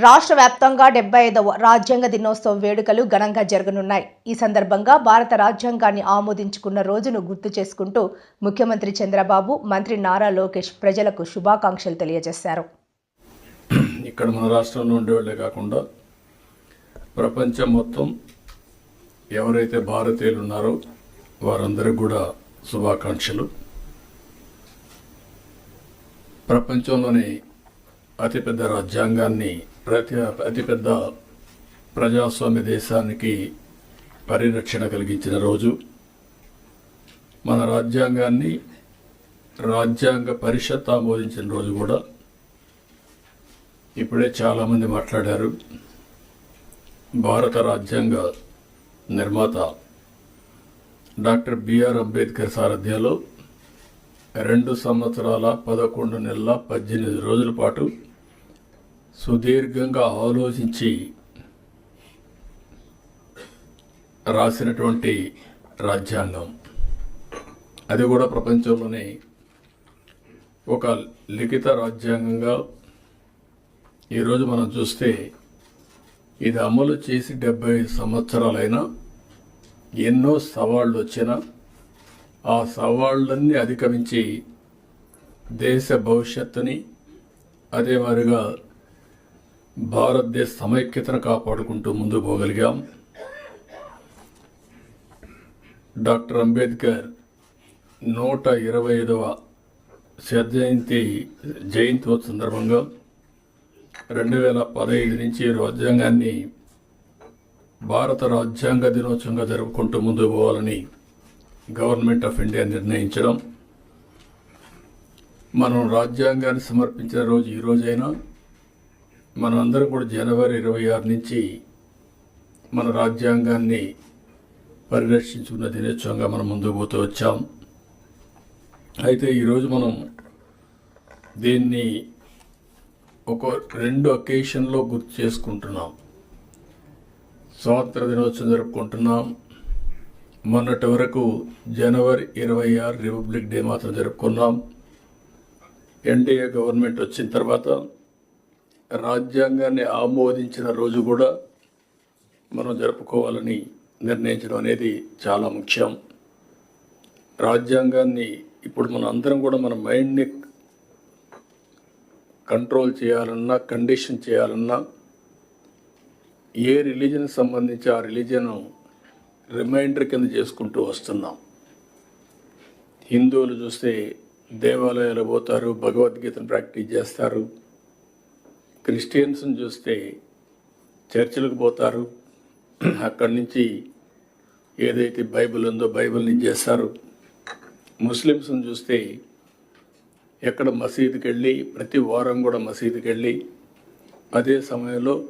రాష్ట్ర వ్యాప్తంగా డెబ్బై ఐదవ రాజ్యాంగ దినోత్సవ వేడుకలు ఘనంగా జరగనున్నాయి. ఈ సందర్భంగా భారత రాజ్యాంగాన్ని ఆమోదించుకున్న రోజును గుర్తు చేసుకుంటూ ముఖ్యమంత్రి చంద్రబాబు మంత్రి నారా లోకేష్ ప్రజలకు శుభాకాంక్షలు తెలియజేశారు. ఇక్కడ మన రాష్ట్రంలో ఉండేవాళ్ళే కాకుండా ప్రపంచం మొత్తం ఎవరైతే భారతీయులు ఉన్నారో వారందరికీ కూడా శుభాకాంక్షలు. ప్రపంచంలోని అతిపెద్ద రాజ్యాంగాన్ని ప్రతి అతిపెద్ద ప్రజాస్వామ్య దేశానికి పరిరక్షణ కలిగించిన రోజు. మన రాజ్యాంగాన్ని రాజ్యాంగ పరిషత్ ఆమోదించిన రోజు కూడా. ఇప్పుడే చాలామంది మాట్లాడారు. భారత రాజ్యాంగ నిర్మాత డాక్టర్ బిఆర్ అంబేద్కర్ సారథ్యంలో రెండు సంవత్సరాల పదకొండు నెలల పద్దెనిమిది రోజుల పాటు సుదీర్ఘంగా ఆలోచించి రాసినటువంటి రాజ్యాంగం. అది కూడా ప్రపంచంలోనే ఒక లిఖిత రాజ్యాంగంగా ఈరోజు మనం చూస్తే ఇది అమలు చేసి డెబ్బై సంవత్సరాలైనా ఎన్నో సవాళ్ళు వచ్చినా ఆ సవాళ్ళన్నీ అధిగమించి దేశ భవిష్యత్తుని అదే మాదిరిగా భారతదేశ సమైక్యతను కాపాడుకుంటూ ముందుకు పోగలిగాం. డాక్టర్ అంబేద్కర్ నూట ఇరవై ఐదవ జయంతి జయంతి సందర్భంగా రెండు వేల పదహైదు నుంచి రాజ్యాంగాన్ని భారత రాజ్యాంగ దినోత్సవంగా జరుపుకుంటూ ముందుకు పోవాలని గవర్నమెంట్ ఆఫ్ ఇండియా నిర్ణయించడం. మనం రాజ్యాంగాన్ని సమర్పించిన రోజు ఈ రోజైనా మనం కూడా జనవరి ఇరవై ఆరు నుంచి మన రాజ్యాంగాన్ని పరిరక్షించుకున్న దినోత్సవంగా మనం ముందుకు పోతూ వచ్చాం. అయితే ఈరోజు మనం దీన్ని ఒక రెండు అకేషన్లో గుర్తు చేసుకుంటున్నాం. స్వాతంత్ర దినోత్సవం జరుపుకుంటున్నాం. మొన్నటి వరకు జనవరి ఇరవై ఆరు రిపబ్లిక్ డే మాత్రం జరుపుకున్నాం. ఎన్డీఏ గవర్నమెంట్ వచ్చిన తర్వాత రాజ్యాంగాన్ని ఆమోదించిన రోజు కూడా మనం జరుపుకోవాలని నిర్ణయించడం అనేది చాలా ముఖ్యం. రాజ్యాంగాన్ని ఇప్పుడు మన అందరం కూడా మన మైండ్ని కంట్రోల్ చేయాలన్నా కండిషన్ చేయాలన్నా ఏ రిలీజన్ సంబంధించి ఆ రిలీజన్ రిమైండర్ కింద చేసుకుంటూ వస్తున్నాం. హిందువులు చూస్తే దేవాలయాలు పోతారు భగవద్గీతను ప్రాక్టీస్ చేస్తారు. క్రిస్టియన్స్ని చూస్తే చర్చిలకు పోతారు. అక్కడి నుంచి ఏదైతే బైబిల్ ఉందో బైబిల్ని చేస్తారు. ముస్లిమ్స్ని చూస్తే ఎక్కడ మసీదుకి వెళ్ళి ప్రతి వారం కూడా మసీదుకి వెళ్ళి అదే సమయంలో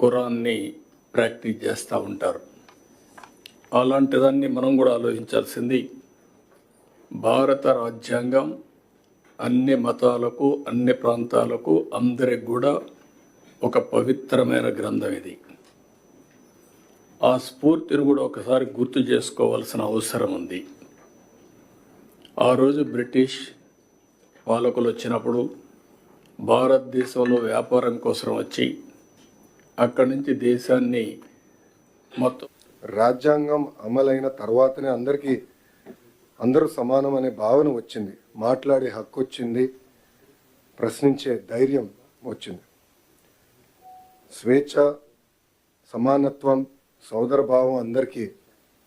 ఖురాన్ని ప్రాక్టీస్ చేస్తూ ఉంటారు. అలాంటిదాన్ని మనం కూడా ఆలోచించాల్సింది భారత రాజ్యాంగం అన్ని మతాలకు అన్ని ప్రాంతాలకు అందరికి కూడా ఒక పవిత్రమైన గ్రంథం ఇది. ఆ స్ఫూర్తిని కూడా ఒకసారి గుర్తు చేసుకోవాల్సిన అవసరం ఉంది. ఆ రోజు బ్రిటిష్ పాలకులు వచ్చినప్పుడు భారతదేశంలో వ్యాపారం కోసం వచ్చి అక్కడి నుంచి దేశాన్ని మొత్తం రాజ్యాంగం అమలైన తర్వాతనే అందరికీ అందరూ సమానం అనే భావన వచ్చింది. మాట్లాడే హక్కు వచ్చింది. ప్రశ్నించే ధైర్యం వచ్చింది. స్వేచ్ఛ సమానత్వం సోదరభావం అందరికీ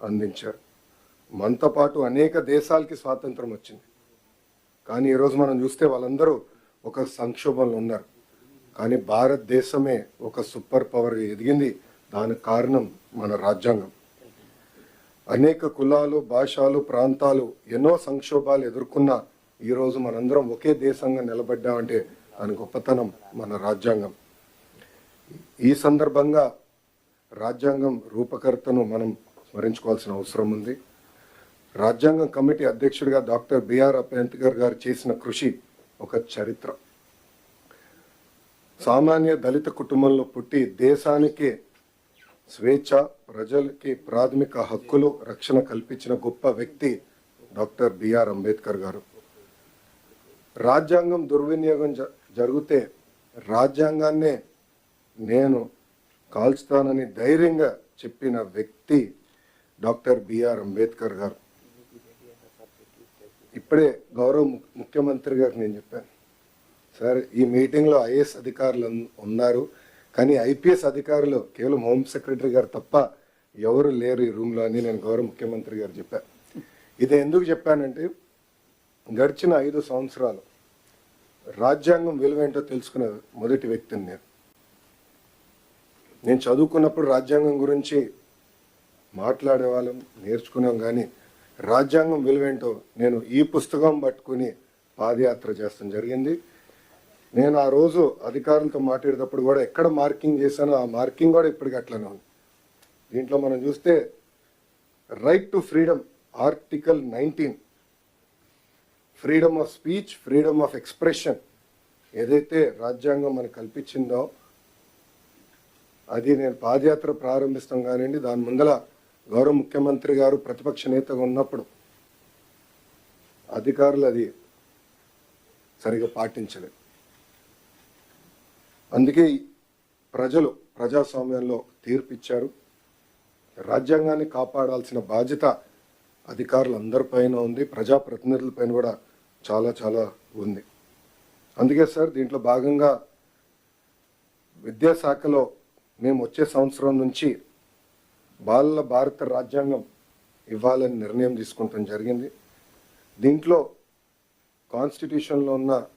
అందించారు. మనతో పాటు అనేక దేశాలకి స్వాతంత్రం వచ్చింది. కానీ ఈరోజు మనం చూస్తే వాళ్ళందరూ ఒక సంక్షోభంలో ఉన్నారు. కానీ భారతదేశమే ఒక సూపర్ పవర్ ఎదిగింది. దానికి కారణం మన రాజ్యాంగం. అనేక కులాలు భాషలు ప్రాంతాలు ఎన్నో సంక్షోభాలు ఎదుర్కొన్న ఈరోజు మనందరం ఒకే దేశంగా నిలబడ్డామంటే దాని గొప్పతనం మన రాజ్యాంగం. ఈ సందర్భంగా రాజ్యాంగం రూపకర్తను మనం స్మరించుకోవాల్సిన అవసరం ఉంది. రాజ్యాంగం కమిటీ అధ్యక్షుడిగా డాక్టర్ బిఆర్ అంబేద్కర్ గారు చేసిన కృషి ఒక చరిత్ర. సామాన్య దళిత కుటుంబంలో పుట్టి దేశానికే స్వేచ్ఛ ప్రజలకి ప్రాథమిక హక్కులు రక్షణ కల్పించిన గొప్ప వ్యక్తి డాక్టర్ బిఆర్ అంబేద్కర్ గారు. రాజ్యాంగం దుర్వినియోగం జ- జరిగితే రాజ్యాంగాన్నే నేను కాల్చుతానని ధైర్యంగా చెప్పిన వ్యక్తి డాక్టర్ బిఆర్ అంబేద్కర్ గారు. ఇప్పుడే గౌరవ ముఖ్యమంత్రి గారికి నేను చెప్పాను. సార్ ఈ మీటింగ్లో ఐఏఎస్ అధికారులు ఉన్నారు. కానీ ఐపీఎస్ అధికారులు కేవలం హోమ్ సెక్రటరీ గారు తప్ప ఎవరు లేరు ఈ రూమ్లో అని నేను గౌరవ ముఖ్యమంత్రి గారు చెప్పాను ఇది ఎందుకు చెప్పానంటే గడిచిన ఐదు సంవత్సరాలు రాజ్యాంగం విలువేంటో తెలుసుకున్న మొదటి వ్యక్తిని నేను. నేను చదువుకున్నప్పుడు రాజ్యాంగం గురించి మాట్లాడేవాళ్ళం నేర్చుకున్నాం కానీ రాజ్యాంగం విలువేంటో నేను ఈ పుస్తకం పట్టుకుని పాదయాత్ర చేస్తాం జరిగింది. నేను ఆ రోజు అధికారులతో మాట్లాడేటప్పుడు కూడా ఎక్కడ మార్కింగ్ చేశానో ఆ మార్కింగ్ కూడా ఇప్పటికీ అట్లనే ఉంది. దీంట్లో మనం చూస్తే right to freedom article nineteen freedom of speech freedom of expression ఏదైతే రాజ్యాంగం మనకు కల్పించిందో అది నేను పాదయాత్ర ప్రారంభిస్తాం కానివ్వండి దాని ముందల గౌరవ ముఖ్యమంత్రి గారు ప్రతిపక్ష నేతగా ఉన్నప్పుడు అధికారులు అది సరిగా పాటించలేదు. అందుకే ప్రజలు ప్రజాస్వామ్యంలో తీర్పిచ్చారు. రాజ్యాంగాన్ని కాపాడాల్సిన బాధ్యత అధికారులందరిపైన ఉంది. ప్రజాప్రతినిధులపైన కూడా చాలా చాలా ఉంది. అందుకే సార్ దీంట్లో భాగంగా విద్యాశాఖలో మేము వచ్చే సంవత్సరం నుంచి బాలల భారత రాజ్యాంగం ఇవ్వాలని నిర్ణయం తీసుకుంటాం జరిగింది. దీంట్లో కాన్స్టిట్యూషన్లో ఉన్న